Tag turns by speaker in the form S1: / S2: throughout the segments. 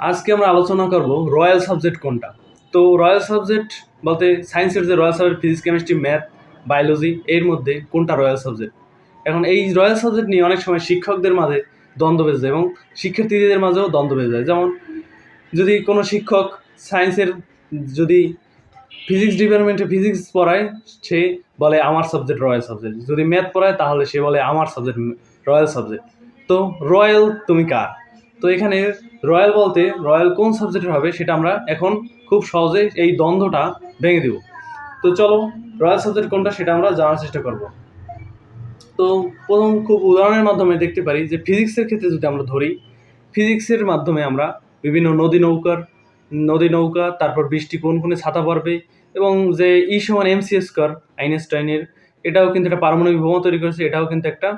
S1: আজকে আমরা আলোচনা করব রয়্যাল সাবজেক্ট কোনটা? তো রয়্যাল সাবজেক্ট বলতে সায়েন্সের যে royal subject, physics, chemistry, math, biology, এর মধ্যে কোনটা রয়্যাল সাবজেক্ট? এখন এই রয়্যাল সাবজেক্ট নিয়ে অনেক সময় শিক্ষকদের মাঝে দ্বন্দ্ব বেঁধে যায় এবং শিক্ষার্থীদের মাঝেও দ্বন্দ্ব বেঁধে যায়। যেমন যদি কোনো শিক্ষক সায়েন্সের যদি ফিজিক্স ডিপার্টমেন্টে ফিজিক্স পড়ায়, সে বলে আমার সাবজেক্ট রয়্যাল সাবজেক্ট। যদি ম্যাথ পড়ায়, তাহলে সে বলে আমার সাবজেক্ট রয়্যাল সাবজেক্ট। তো রয়্যাল তুমি কার? তো এখানে রয়্যাল বলতে রয়্যাল কোন সাবজেক্টের হবে সেটা আমরা এখন খুব সহজে এই দ্বন্দ্বটা ভেঙে দেব। তো চলো, রয়্যাল সাবজেক্ট কোনটা সেটা আমরা জানার চেষ্টা করব। তো প্রথম খুব উদাহরণের মাধ্যমে দেখতে পারি যে ফিজিক্সের ক্ষেত্রে যদি আমরা ধরি ফিজিক্সের মাধ্যমে আমরা বিভিন্ন নদী নৌকার, নদী নৌকা, তারপর বৃষ্টি কোন কোনে ছাতা পড়বে এবং যে ই সমান এমসি স্কোয়ার আইনস্টাইনের, এটাও কিন্তু একটা পারমাণবিক বোমা তৈরি করেছে, এটাও কিন্তু একটা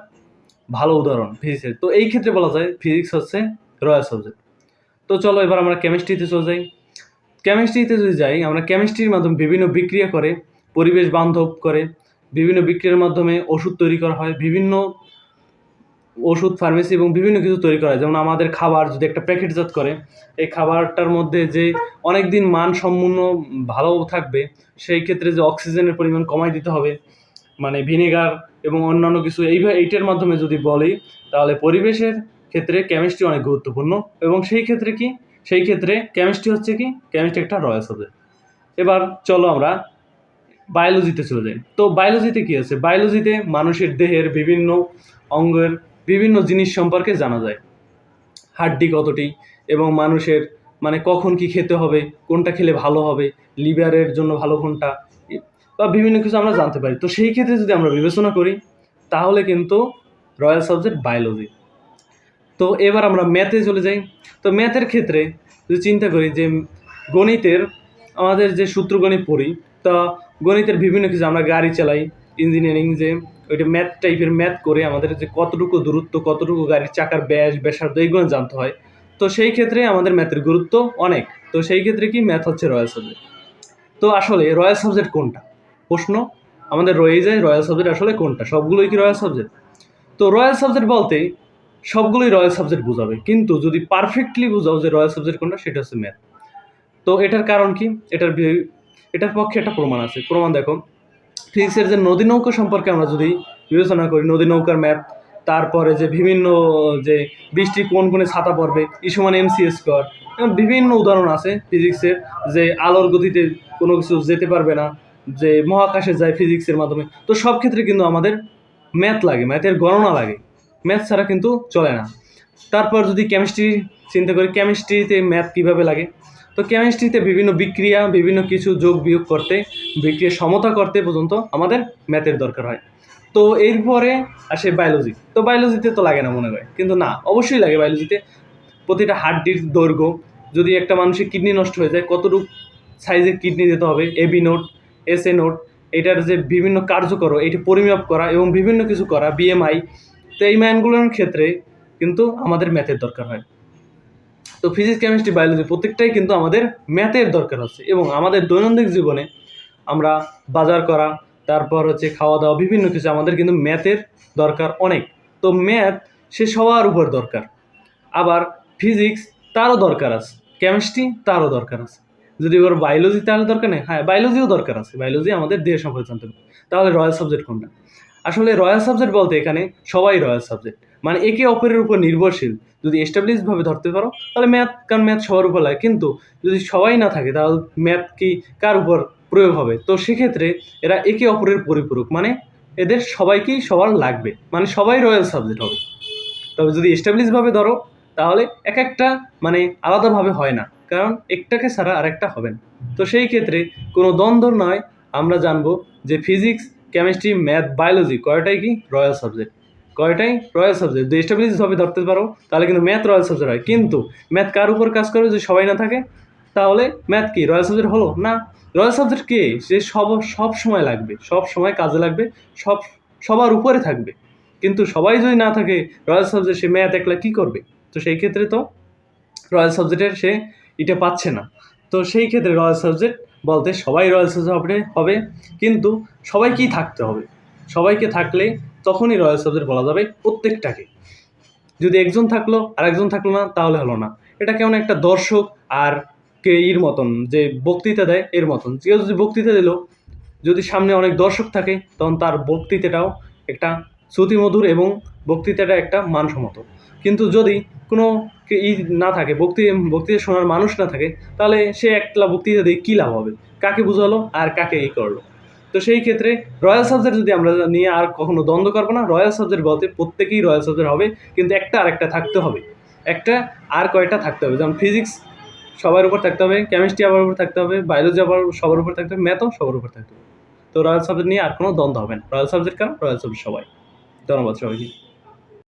S1: ভালো উদাহরণ ফিজিক্সের তো এই ক্ষেত্রে বলা যায় ফিজিক্স হচ্ছে রয়্যাল সাবজেক্ট। তো চলো এবার আমরা কেমিস্ট্রিতে চলে যাই। কেমিস্ট্রিতে যদি যাই, আমরা কেমিস্ট্রির মাধ্যমে বিভিন্ন বিক্রিয়া করে, পরিবেশ বান্ধব করে, বিভিন্ন বিক্রিয়ার মাধ্যমে ওষুধ তৈরি করা হয়, বিভিন্ন ওষুধ ফার্মেসি এবং বিভিন্ন কিছু তৈরি করা হয়। যেমন আমাদের খাবার যদি একটা প্যাকেটজাত করে, এই খাবারটার মধ্যে যে অনেক দিন মানসম্পন্ন ভালো থাকবে, সেই ক্ষেত্রে যে অক্সিজেনের পরিমাণ কমাই দিতে হবে মানে ভিনেগার এবং অন্যান্য কিছু, এইভাবে, এইটার মাধ্যমে যদি বলি, তাহলে পরিবেশের ক্ষেত্রে কেমিস্ট্রি অনেক গুরুত্বপূর্ণ এবং সেই ক্ষেত্রে কি? সেই ক্ষেত্রে কেমিস্ট্রি হচ্ছে কি? কেমিস্ট্রি একটা রয়্যাল সাবজেক্ট এবার চলো আমরা বায়োলজিতে চলে যাই। তো বায়োলজিতে কী আছে? বায়োলজিতে মানুষের দেহের বিভিন্ন অঙ্গের বিভিন্ন জিনিস সম্পর্কে জানা যায়। হাড্ডি কতটি এবং মানুষের মানে কখন কি খেতে হবে, কোনটা খেলে ভালো হবে লিভারের জন্য ভালো কোনটা বা বিভিন্ন কিছু আমরা জানতে পারি। তো সেই ক্ষেত্রে যদি আমরা বিবেচনা করি, তাহলে কিন্তু রয়্যাল সাবজেক্ট বায়োলজি তো এবার আমরা ম্যাথে চলে যাই। তো ম্যাথের ক্ষেত্রে যদি চিন্তা করি যে গণিতের আমাদের যে সূত্র গণিত পড়ি, তা গণিতের বিভিন্ন কিছু আমরা গাড়ি চালাই ইঞ্জিনিয়ারিং যে ওইটা ম্যাথ টাইপের ম্যাথ করে আমাদের যে কতটুকু দূরত্ব, কতটুকু গাড়ির চাকার ব্যাস, ব্যাসার্ধ এইগুলো জানতে হয়। তো সেই ক্ষেত্রে আমাদের ম্যাথের গুরুত্ব অনেক। তো সেই ক্ষেত্রে কি ম্যাথ হচ্ছে রয়্যাল সাবজেক্ট তো আসলে রয়্যাল সাবজেক্ট কোনটা? প্রশ্ন আমাদের রয়ে যায় রয়্যাল সাবজেক্ট আসলে কোনটা? সবগুলোই কি রয়্যাল সাবজেক্ট তো রয়্যাল সাবজেক্ট বলতে সবগুলোই রয়্যাল সাবজেক্ট বোঝাবে। কিন্তু যদি পারফেক্টলি বোঝাও যে রয়্যাল সাবজেক্ট কোনটা, সেটা হচ্ছে ম্যাথ তো এটার কারণ কি? এটার এটার পক্ষে একটা প্রমাণ আছে। প্রমাণ দেখো ফিজিক্সের যে নদী নৌকা সম্পর্কে আমরা যদি বিবেচনা করি, নদী নৌকার ম্যাথ তারপরে যে বিভিন্ন, যে বৃষ্টি কোন কোনে ছাতা পড়বে, ইসমান এমসি স্কোয়ার এরকম বিভিন্ন উদাহরণ আছে ফিজিক্সের যে আলোর গতিতে কোনো কিছু যেতে পারবে না, যে মহাকাশে যায় ফিজিক্সের মাধ্যমে। তো সব ক্ষেত্রে কিন্তু আমাদের ম্যাথ লাগে ম্যাথের গণনা লাগে। ম্যাথ ছাড়া কিন্তু চলে না। তারপর যদি কেমিস্ট্রি চিন্তা করি কেমিস্ট্রিতে ম্যাথ কীভাবে লাগে? তো কেমিস্ট্রিতে বিভিন্ন বিক্রিয়া, বিভিন্ন কিছু যোগ বিয়োগ করতে, বিক্রিয়া সমতা করতে পর্যন্ত আমাদের ম্যাথের দরকার হয়। তো এরপরে আসে বায়োলজি তো বায়োলজিতে তো লাগে না মনে হয়, কিন্তু না, অবশ্যই লাগে বায়োলজিতে প্রতিটা হাড্ডির দৈর্ঘ্য, যদি একটা মানুষের কিডনি নষ্ট হয়ে যায়, কতটুকু সাইজের কিডনি দিতে হবে AB note S A note এটার যে বিভিন্ন কার্যকর, এটা পরিমাপ করা এবং বিভিন্ন কিছু করা বিএমআই তো এই ম্যানগুলোর ক্ষেত্রে কিন্তু আমাদের ম্যাথের দরকার হয়। তো ফিজিক্স কেমিস্ট্রি বায়োলজি প্রত্যেকটাই কিন্তু আমাদের ম্যাথের দরকার আছে এবং আমাদের দৈনন্দিন জীবনে আমরা বাজার করা, তারপর হচ্ছে খাওয়া দাওয়া, বিভিন্ন কিছু আমাদের কিন্তু ম্যাথের দরকার অনেক। তো ম্যাথ সে সবার উপর দরকার। আবার ফিজিক্স তারও দরকার আছে কেমিস্ট্রি তারও দরকার আছে। যদি ওর বায়োলজি তাহলে দরকার নেই? হ্যাঁ বায়োলজিও দরকার আছে। বায়োলজি আমাদের দেহ সম্পর্কে জানতে হবে। তাহলে রয়্যাল সাবজেক্ট কোনটা? আসলে রয়্যাল সাবজেক্ট বলতে এখানে সবাই রয়্যাল সাবজেক্ট। মানে একে অপরের উপর নির্ভরশীল। যদি এস্টাবলিশভাবে ধরতে পারো, তাহলে ম্যাথ কারণ ম্যাথ সবার উপর লাগে। কিন্তু যদি সবাই না থাকে, তাহলে ম্যাথ কি কার উপর প্রয়োগ হবে? তো সেক্ষেত্রে এরা একে অপরের পরিপূরক। মানে এদের সবাইকেই সবার লাগবে। মানে সবাই রয়্যাল সাবজেক্ট হবে। তবে যদি এস্টাবলিশভাবে ধরো, তাহলে এক একটা মানে আলাদাভাবে হয় না। কারণ একটাকে ছাড়া আরেকটা হবে না। তো সেই ক্ষেত্রে কোনো দ্বন্দ্ব নয়। আমরা জানব যে ফিজিক্স কেমিস্ট্রি ম্যাথ বায়োলজি কয়টাই কি? রয়্যাল সাবজেক্ট কয়টাই? রয়্যাল সাবজেক্ট যদি এস্টাবলিশভাবে ধরতে পারো, তাহলে কিন্তু ম্যাথ রয়্যাল সাবজেক্ট হয়। কিন্তু ম্যাথ কার উপর কাজ করে যদি সবাই না থাকে, তাহলে ম্যাথ কি? রয়্যাল সাবজেক্ট হলো? না। রয়্যাল সাবজেক্ট কে? সে সব সব সময় লাগবে। সব সময় কাজে লাগবে। সব, সবার উপরে থাকবে। কিন্তু সবাই যদি না থাকে রয়্যাল সাবজেক্ট সে ম্যাথ একলা কী করবে? তো সেই ক্ষেত্রে তো রয়্যাল সাবজেক্টের সে এটা পাচ্ছে না। তো সেই ক্ষেত্রে রয়্যাল সাবজেক্ট বলতে সবাই রয়্যাল সাবজেক্ট হবে কিন্তু সবাইকেই থাকতে হবে। সবাইকে থাকলে তখনই রয়্যাল সাবজেক্ট বলা যাবে প্রত্যেকটাকে। যদি একজন থাকল আর একজন থাকল না, তাহলে হলো না। এটা কেমন একটা দর্শক আর কে এর মতন, যে বক্তৃতা দেয় এর মতন। কেউ যদি বক্তৃতা দিল, যদি সামনে অনেক দর্শক থাকে, তখন তার বক্তৃতাটাও একটা শ্রুতিমধুর এবং বক্তৃতাটা একটা মানসম্মত। কিন্তু যদি কোনো ই না থাকে, বক্তি বক্তৃতা শোনার মানুষ না থাকে, তাহলে সে একলা বক্তৃতা দিয়ে কী লাভ হবে? কাকে বুঝালো আর কাকে ই করল? তো সেই ক্ষেত্রে রয়্যাল সাবজেক্ট যদি আমরা নিয়ে আর কখনো দ্বন্দ্ব করব না, রয়্যাল সাবজেক্ট বলতে প্রত্যেকেই রয়্যাল সাবজেক্ট হবে, কিন্তু একটা আর একটা থাকতে হবে। একটা আর কয়টা থাকতে হবে? যেমন ফিজিক্স সবার উপর থাকতে হবে, কেমিস্ট্রি আবার উপর থাকতে হবে, বায়োলজি আবার সবার উপর থাকতে হবে, ম্যাথও সবার উপর থাকতে হবে। তো রয়্যাল সাবজেক্ট নিয়ে আর কোনো দ্বন্দ্ব হবে না। রয়্যাল সাবজেক্ট কেন? রয়্যাল সাবজেক্ট সবাই। ধন্যবাদ সবাইকে।